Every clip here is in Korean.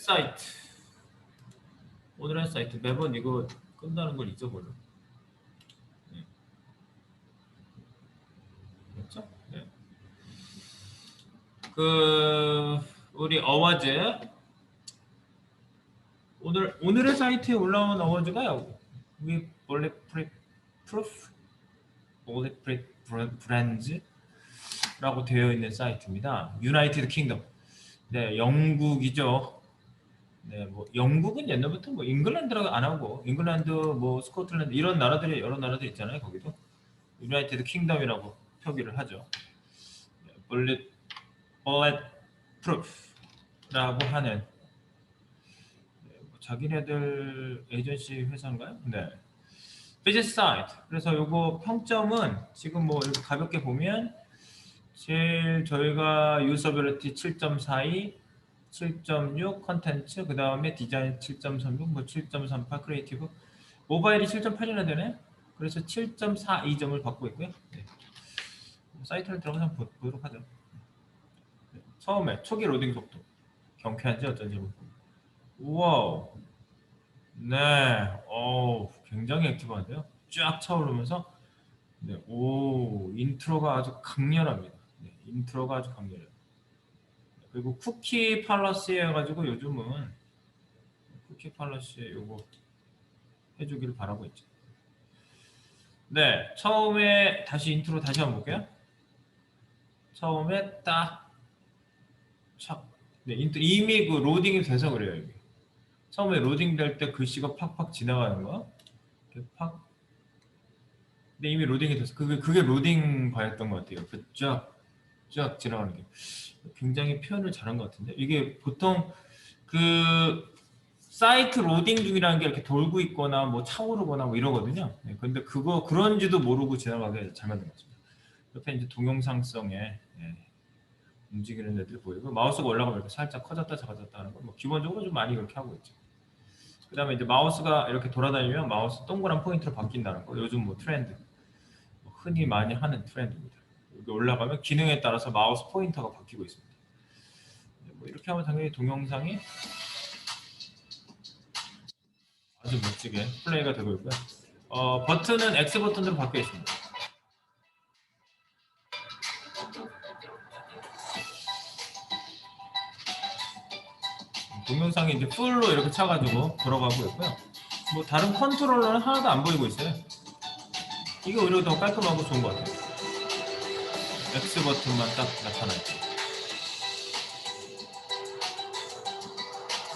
사이트. 오늘의 사이트 매번 이거 끝나는 걸 잊어버려. 네. 그렇죠? 네. 그 우리 어워즈 오늘 오늘의 사이트에 올라온 어워즈가 위 볼렛 프루프 볼렛 브랜즈라고 되어 있는 사이트입니다. 유나이티드 킹덤. 네, 영국이죠. 네, 뭐 영국은 옛날부터 뭐 잉글랜드라고 안 하고 잉글랜드, 뭐 스코틀랜드 이런 나라들이 여러 나라들 있잖아요. 거기도 유나이티드 킹덤이라고 표기를 하죠. 볼렛 볼렛 프루프라고 하는 네, 뭐 자기네들 에이전시 회사인가요? 네. 비즈니스 사이트. 그래서 요거 평점은 지금 뭐 가볍게 보면 제일 저희가 유서빌리티 7.42, 7.6 컨텐츠, 그 다음에 디자인 7.36, 뭐 7.38 크리에이티브, 모바일이 7.8이나 되네. 그래서 7.42점을 받고 있고요. 네. 사이트를 들어가서 보도록 하죠. 네. 처음에 초기 로딩 속도 경쾌한지 어쩐지 한번 우와우 네, 어 굉장히 액티브한데요. 쫙 차오르면서 네, 오 인트로가 아주 강렬합니다. 네, 인트로가 아주 강렬해요. 그리고 쿠키 팔러스에 가지고 요즘은 쿠키 팔러스에 요거 해주기를 바라고 있죠. 네, 처음에 다시 인트로 다시 한번 볼게요. 처음에 딱 착. 네, 인트 이미 그 로딩이 돼서 그래요 이게. 처음에 로딩 될 때 글씨가 팍팍 지나가는 거, 이렇게 팍. 근데 이미 로딩이 돼서 그게 그게 로딩 바였던 것 같아요. 그쫙 쫙 지나가는 게 굉장히 표현을 잘한 것 같은데 이게 보통 그 사이트 로딩 중이라는 게 이렇게 돌고 있거나 뭐 차오르거나 뭐 이러거든요. 네, 근데 그거 그런지도 모르고 지나가게 잘 만든 것 같습니다. 옆에 이제 동영상성에 예, 움직이는 애들이 보이고 마우스가 올라가면 이렇게 살짝 커졌다 작아졌다 하는 거뭐 기본적으로 좀 많이 그렇게 하고 있죠. 그 다음에 이제 마우스가 이렇게 돌아다니면 마우스 동그란 포인트로 바뀐다는 거 요즘 뭐 트렌드 뭐 흔히 많이 하는 트렌드입니다. 여기 올라가면 기능에 따라서 마우스 포인터가 바뀌고 있습니다. 네, 뭐 이렇게 하면 당연히 동영상이 아주 멋지게 플레이가 되고 있고요. 어, 버튼은 X 버튼으로 바뀌어 있습니다. 동영상이 이제 풀로 이렇게 차가지고 돌아가고 있고요. 뭐 다른 컨트롤러는 하나도 안 보이고 있어요. 이게 오히려 더 깔끔하고 좋은 것 같아요. X 버튼만 딱 나타나 있죠.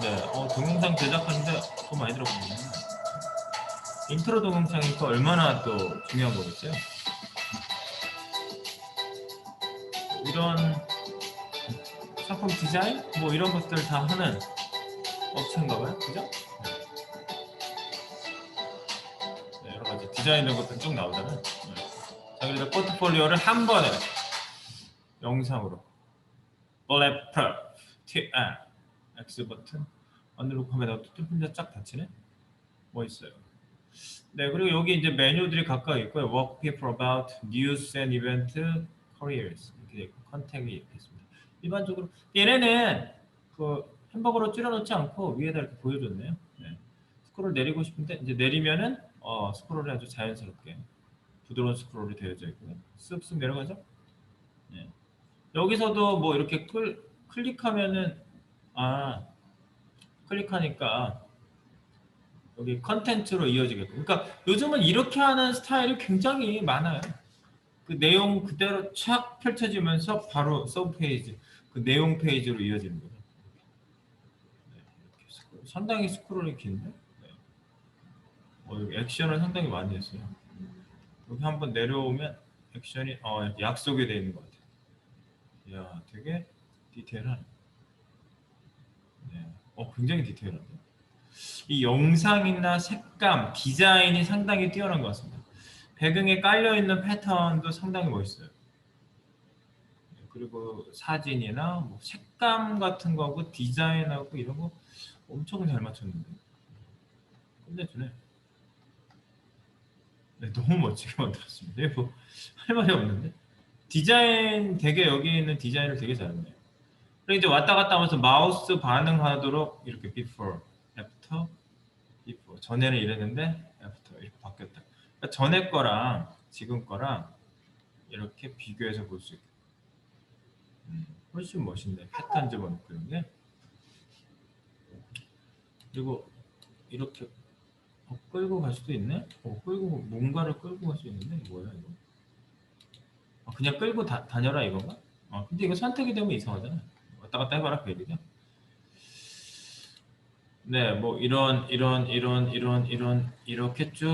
네, 어, 동영상 제작하는데 돈 많이 들어갔네요. 인트로 동영상이니까 얼마나 또 중요한 거겠어요. 이런 상품 디자인 뭐 이런 것들 다 하는 업체인가 봐요. 그죠? 네, 여러 가지 디자인 이런 것들 쭉 나오잖아요. 네. 자기들 포트폴리오를 한 번에 영상으로 블랙프로 TN X 버튼 언더로 카메라 또 혼자 쫙 닫히네. 멋있어요. 네 그리고 여기 이제 메뉴들이 각각 있고요. Work people about news and event careers 이렇게 있고 컨택이 이렇게 있습니다. 일반적으로 얘네는 그 햄버거로 줄여놓지 않고 위에다 이렇게 보여줬네요. 네. 스크롤 내리고 싶은데 이제 내리면은 어, 스크롤이 아주 자연스럽게 부드러운 스크롤이 되어져 있고요. 쓱쓱 내려가죠. 네. 여기서도 뭐 이렇게 클, 클릭하면은 아 클릭하니까 여기 컨텐츠로 이어지게끔. 그러니까 요즘은 이렇게 하는 스타일이 굉장히 많아요. 그 내용 그대로 촥 펼쳐지면서 바로 서브 페이지, 그 내용 페이지로 이어지는 거죠. 네. 상당히 스크롤이 긴데. 네. 어, 여기 액션을 상당히 많이 했어요. 여기 한번 내려오면 액션이 어, 약속이 되어 있는 것 같아요. 이야, 되게 디테일하네. 네. 어, 굉장히 디테일한데. 이 영상이나 색감, 디자인이 상당히 뛰어난 것 같습니다. 배경에 깔려 있는 패턴도 상당히 멋있어요. 네, 그리고 사진이나 뭐 색감 같은 거하고 디자인하고 이런 거 엄청 잘 맞췄는데. 끝내주네. 네, 너무 멋지게 만들었습니다. 뭐 할 말이 없는데. 디자인 되게 여기 있는 디자인을 되게 잘했네요. 그리고 이제 왔다 갔다 하면서 마우스 반응하도록 이렇게 before, after, before. 전에는 이랬는데 after 이렇게 바뀌었다. 그러니까 전에 거랑 지금 거랑 이렇게 비교해서 볼 수 있게. 음, 훨씬 멋있네. 패턴 집어넣고 이런 게. 그리고 이렇게 어, 끌고 갈 수도 있네. 어, 끌고 뭔가를 끌고 갈 수 있는데 뭐야 이거? 아, 그냥 끌고 다, 다녀라 이건가? 아 근데 이거 선택이 되면 이상하잖아. 왔다 갔다 해봐라 그 얘기죠. 네, 뭐 이런 이런 이런 이런 이런 이렇게 쭉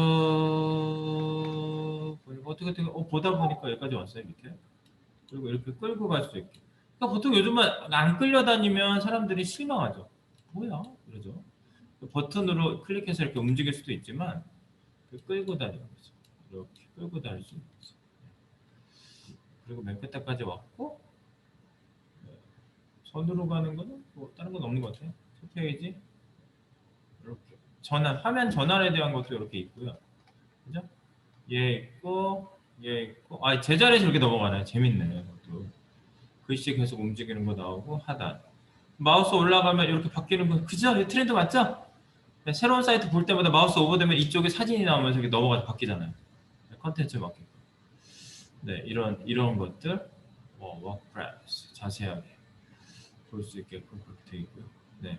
보니까 어떻게 어떻게 어, 보다 보니까 여기까지 왔어요 밑에. 그리고 이렇게 끌고 갈 수 있게. 그러니까 보통 요즘은 안 끌려다니면 사람들이 실망하죠. 뭐야? 그러죠. 버튼으로 클릭해서 이렇게 움직일 수도 있지만 그 끌고 다니는 거죠. 이렇게 끌고 있는 거죠. 그리고 맨 끝에까지 왔고 네. 손으로 가는 거는 뭐 다른 건 없는 것 같아요. 첫 페이지 이렇게 전환 화면 전환에 대한 것도 이렇게 있고요. 그죠? 얘 있고 얘 있고 아 제자리에서 이렇게 넘어가네. 재밌네. 이것도. 글씨 계속 움직이는 거 나오고 하단 마우스 올라가면 이렇게 바뀌는 거 그죠? 이 트렌드 맞죠? 네, 새로운 사이트 볼 때마다 마우스 오버되면 이쪽에 사진이 나오면서 이렇게 넘어가서 바뀌잖아요. 네, 컨텐츠 바뀌고. 네, 이런 이런 것들 뭐 워크 프레스 자세하게 볼 수 있게끔 그렇게 되어 있고요. 네.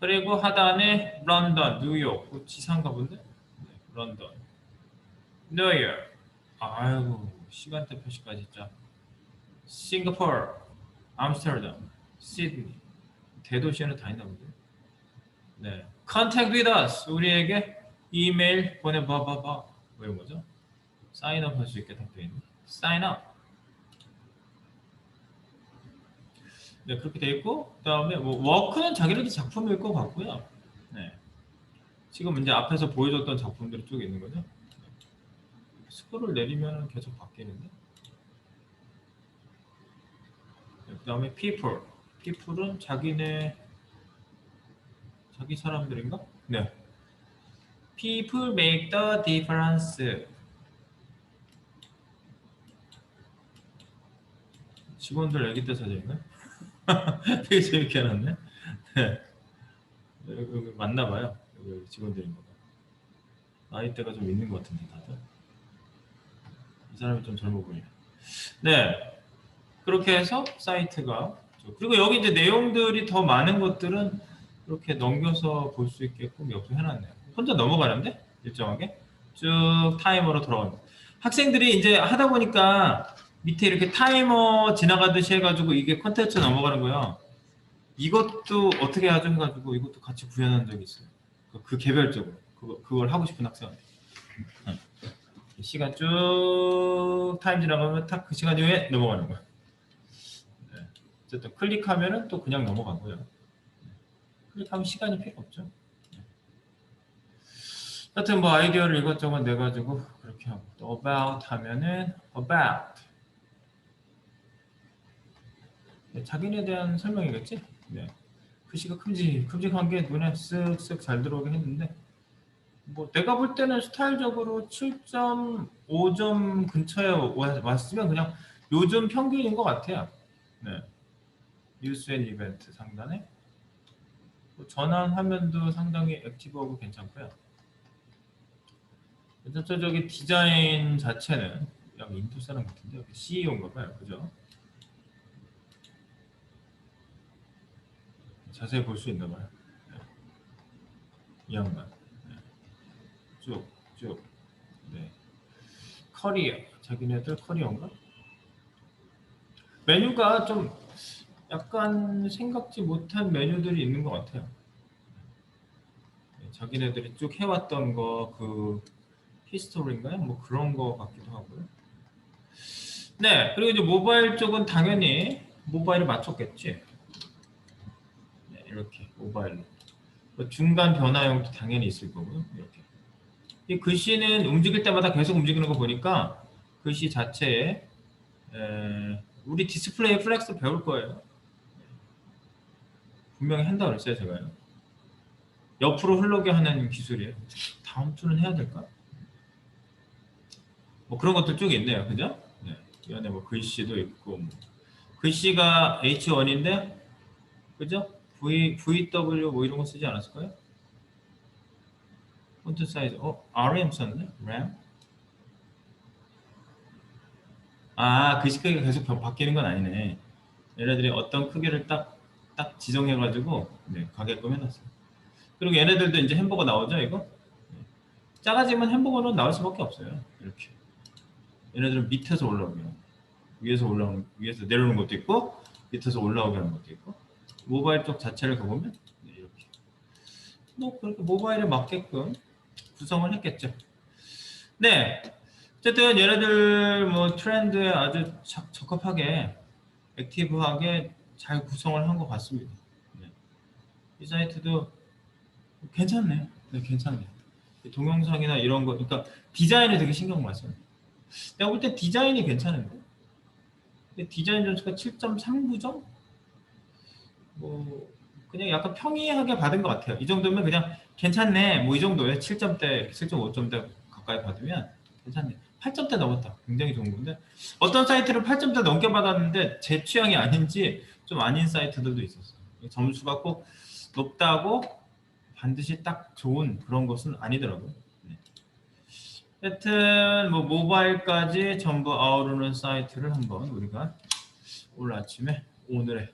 그리고 하단에 런던, 뉴욕, 그 지상가 본데? 네, 런던, 뉴욕. 아이고 시간대 표시까지 있죠. 싱가포르, 암스테르담, 시드니 대도시에는 다 있나 본데. 네, contact with us 우리에게 이메일 보내봐봐봐 뭐 거죠. 사인업 할 수 있게 딱 되어 있는. 사인업. 네, 그렇게 돼 있고 그 다음에 뭐 워크는 자기네들 작품일 것 같고요. 네. 지금 이제 앞에서 보여줬던 작품들이 쭉 있는 거죠. 네. 스크롤 내리면 계속 바뀌는데. 네, 그 다음에 people. people은 자기네 자기 사람들인가? 네. People make the difference. 직원들 애기 때 사진인가? 되게 재밌게 해놨네. 네. 여기, 여기 맞나 봐요. 여기 직원들인 거 봐. 나이대가 좀 있는 것 같은데 다들. 이 사람이 좀 젊어 보이네. 네. 그렇게 해서 사이트가 그리고 여기 이제 내용들이 더 많은 것들은 이렇게 넘겨서 볼 수 있게끔 옆에 해놨네요. 혼자 넘어가는데 일정하게 쭉 타이머로 돌아가는. 학생들이 이제 하다 보니까 밑에 이렇게 타이머 지나가듯이 해가지고 이게 컨텐츠 넘어가는 거예요. 이것도 어떻게 하죠 해가지고 이것도 같이 구현한 적이 있어요. 그, 그 개별적으로 그거, 그걸 하고 싶은 학생한테. 응. 시간 쭉 타임 지나가면 딱 그 시간 이후에 넘어가는 거야. 네. 어쨌든 클릭하면은 또 그냥 넘어가고요. 클릭하면 시간이 필요 없죠. 하여튼 뭐 아이디어를 이것저것 내가지고 그렇게 하고 또 about 하면은 about 네, 자기네 대한 설명이겠지? 네. 글씨가 큼직 큼직한 게 눈에 쓱쓱 잘 들어오긴 했는데 뭐 내가 볼 때는 스타일적으로 7.5점 근처에 와- 왔으면 그냥 요즘 평균인 것 같아요. 네. 뉴스 앤 이벤트 상단에 뭐 전환 화면도 상당히 액티브하고 괜찮고요. 전체적인 디자인 자체는 여기 인도 사람 같은데 CEO인가 봐요. 그죠? 자세히 볼 수 있나 봐요. 네. 이 양반. 네. 쭉, 쭉. 네. 커리어. 자기네들 커리어인가? 메뉴가 좀 약간 생각지 못한 메뉴들이 있는 것 같아요. 네, 자기네들이 쭉 해왔던 거, 그 히스토리인가요? 뭐 그런 거 같기도 하고요. 네, 그리고 이제 모바일 쪽은 당연히 모바일을 맞췄겠지. 네, 이렇게 모바일로. 뭐 중간 변화형도 당연히 있을 거고요. 이렇게. 이 글씨는 움직일 때마다 계속 움직이는 거 보니까 글씨 자체에 에, 우리 디스플레이 플렉스 배울 거예요. 분명히 한다 그랬어요, 제가요. 옆으로 흘러게 하는 기술이에요. 다음 주는 해야 될까? 뭐 그런 것들 쭉 있네요, 그죠? 네. 이 안에 뭐 글씨도 있고, 뭐 글씨가 H1인데 그죠? V VW 뭐 이런 거 쓰지 않았을까요? 폰트 사이즈 어 RM 썼네? RAM? 아 글씨 크기가 계속 바- 바뀌는 건 아니네. 얘네들이 어떤 크기를 딱 딱 지정해 가지고 네, 가게끔 해놨어요. 그리고 얘네들도 이제 햄버거 나오죠 이거? 네. 작아지면 햄버거는 나올 수밖에 없어요 이렇게. 얘네들은 밑에서 올라오게 위에서 올라오는 위에서 내려오는 것도 있고 밑에서 올라오게 하는 것도 있고 모바일 쪽 자체를 가보면 네, 이렇게 뭐 그렇게 모바일에 맞게끔 구성을 했겠죠. 네, 어쨌든 얘네들 뭐 트렌드에 아주 적- 적합하게 액티브하게 잘 구성을 한 것 같습니다. 네. 이 사이트도 괜찮네요. 네, 괜찮네요. 이 동영상이나 이런 거, 그러니까 디자인에 되게 신경 써요. 내가 볼 때 디자인이 괜찮은데, 디자인 점수가 7.39점? 뭐 그냥 약간 평이하게 받은 것 같아요. 이 정도면 그냥 괜찮네. 뭐 이 정도에 7점대, 7.5점대 가까이 받으면 괜찮네. 8점대 넘었다. 굉장히 좋은 건데 어떤 사이트를 8점대 넘게 받았는데 제 취향이 아닌지 좀 아닌 사이트들도 있었어요. 점수가 꼭 높다고 반드시 딱 좋은 그런 것은 아니더라고요. 네. 하여튼 뭐 모바일까지 전부 아우르는 사이트를 한번 우리가 오늘 아침에 오늘의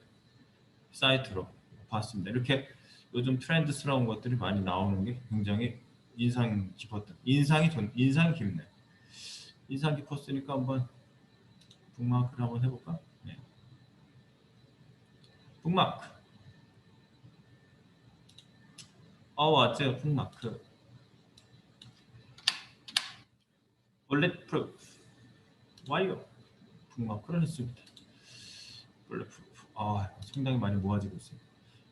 사이트로 봤습니다. 이렇게 요즘 트렌드스러운 것들이 많이 나오는 게 굉장히 인상 깊었던 인상이 좋 인상이 깊네. 인상 깊었으니까 한번 북마크를 한번 해볼까? 네. 북마크. 어 왔죠 북마크. 볼렛 프루프 완료. 북마크를 했습니다. 볼렛 프루프. 아 상당히 많이 모아지고 있어요.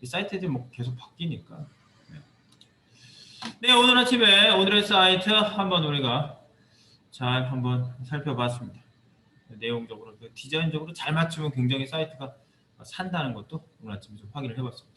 이 사이트들이 뭐 계속 바뀌니까. 네. 네, 오늘 아침에 오늘의 사이트 한번 우리가 잘 한번 살펴봤습니다. 내용적으로 그 디자인적으로 잘 맞추면 굉장히 사이트가 산다는 것도 오늘 아침에 좀 확인을 해봤습니다.